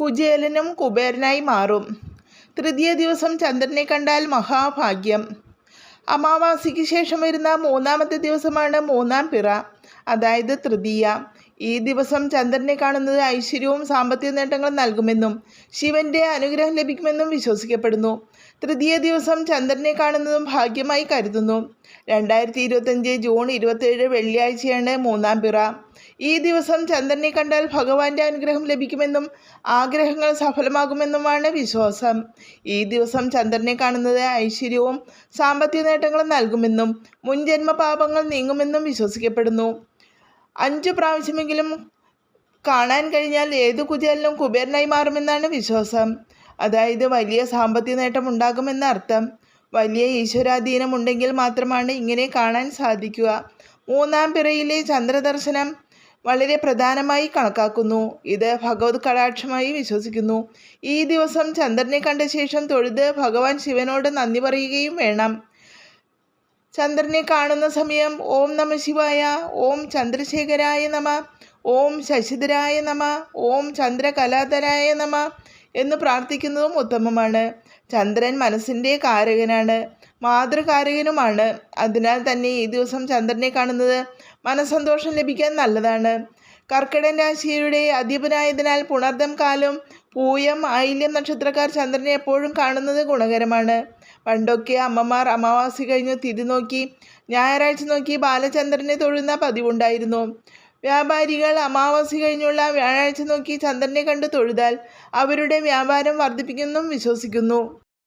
കുചേലനും കുബേരനായി മാറും. തൃതീയ ദിവസം ചന്ദ്രനെ കണ്ടാൽ മഹാഭാഗ്യം. അമാവാസിക്ക് ശേഷം വരുന്ന മൂന്നാമത്തെ ദിവസമാണ് മൂന്നാം പിറ അതായത് തൃതീയ. ഈ ദിവസം ചന്ദ്രനെ കാണുന്നത് ഐശ്വര്യവും സാമ്പത്തിക നേട്ടങ്ങളും നൽകുമെന്നും ശിവന്റെ അനുഗ്രഹം ലഭിക്കുമെന്നും വിശ്വസിക്കപ്പെടുന്നു. തൃതീയ ദിവസം ചന്ദ്രനെ കാണുന്നതും ഭാഗ്യമായി കരുതുന്നു. രണ്ടായിരത്തി ഇരുപത്തഞ്ച് ജൂൺ ഇരുപത്തേഴ് വെള്ളിയാഴ്ചയാണ് മൂന്നാം പിറ. ഈ ദിവസം ചന്ദ്രനെ കണ്ടാൽ ഭഗവാന്റെ അനുഗ്രഹം ലഭിക്കുമെന്നും ആഗ്രഹങ്ങൾ സഫലമാകുമെന്നുമാണ് വിശ്വാസം. ഈ ദിവസം ചന്ദ്രനെ കാണുന്നത് ഐശ്വര്യവും സാമ്പത്തിക നേട്ടങ്ങളും നൽകുമെന്നും മുൻജന്മ പാപങ്ങൾ നീങ്ങുമെന്നും വിശ്വസിക്കപ്പെടുന്നു. അഞ്ചു പ്രാവശ്യമെങ്കിലും കാണാൻ കഴിഞ്ഞാൽ ഏതു കുചേലിനും കുബേരനായി മാറുമെന്നാണ് വിശ്വാസം. അതായത് വലിയ സാമ്പത്തിക നേട്ടം ഉണ്ടാകുമെന്ന അർത്ഥം വലിയ ഈശ്വരാധീനം ഉണ്ടെങ്കിൽ മാത്രമാണ് ഇങ്ങനെ കാണാൻ സാധിക്കുക. മൂന്നാം പിറയിലെ ചന്ദ്രദർശനം വളരെ പ്രധാനമായി കണക്കാക്കുന്നു. ഇത് ഭഗവത് കടാക്ഷമായി വിശ്വസിക്കുന്നു. ഈ ദിവസം ചന്ദ്രനെ കണ്ട ശേഷം തൊഴുത് ഭഗവാൻ ശിവനോട് നന്ദി പറയുകയും വേണം. ചന്ദ്രനെ കാണുന്ന സമയം ഓം നമ ശിവായ ഓം ചന്ദ്രശേഖരായ നമ ഓം ശശിധരായ നമ ഓം ചന്ദ്രകലാധരായ നമ എന്ന് പ്രാർത്ഥിക്കുന്നതും ഉത്തമമാണ്. ചന്ദ്രൻ മനസ്സിന്റെ കാരകനാണ്. മാതൃകാരകനുമാണ്. അതിനാൽ തന്നെ ഈ ദിവസം ചന്ദ്രനെ കാണുന്നത് മനസ്സന്തോഷം ലഭിക്കാൻ നല്ലതാണ്. കർക്കിടൻ രാശിയുടെ അധിപനായതിനാൽ പുണർദം കാലം പൂയം ആയില്യം നക്ഷത്രക്കാർ ചന്ദ്രനെ എപ്പോഴും കാണുന്നത് ഗുണകരമാണ്. പണ്ടൊക്കെ അമ്മമാർ അമാവാസി കഴിഞ്ഞ് തിരി നോക്കി ഞായറാഴ്ച നോക്കി ബാലചന്ദ്രനെ തൊഴുന്ന പതിവുണ്ടായിരുന്നു. വ്യാപാരികൾ അമാവാസി കഴിഞ്ഞുള്ള വ്യാഴാഴ്ച നോക്കി ചന്ദ്രനെ കണ്ട് തൊഴുതാൽ അവരുടെ വ്യാപാരം വർദ്ധിപ്പിക്കുമെന്നും വിശ്വസിക്കുന്നു.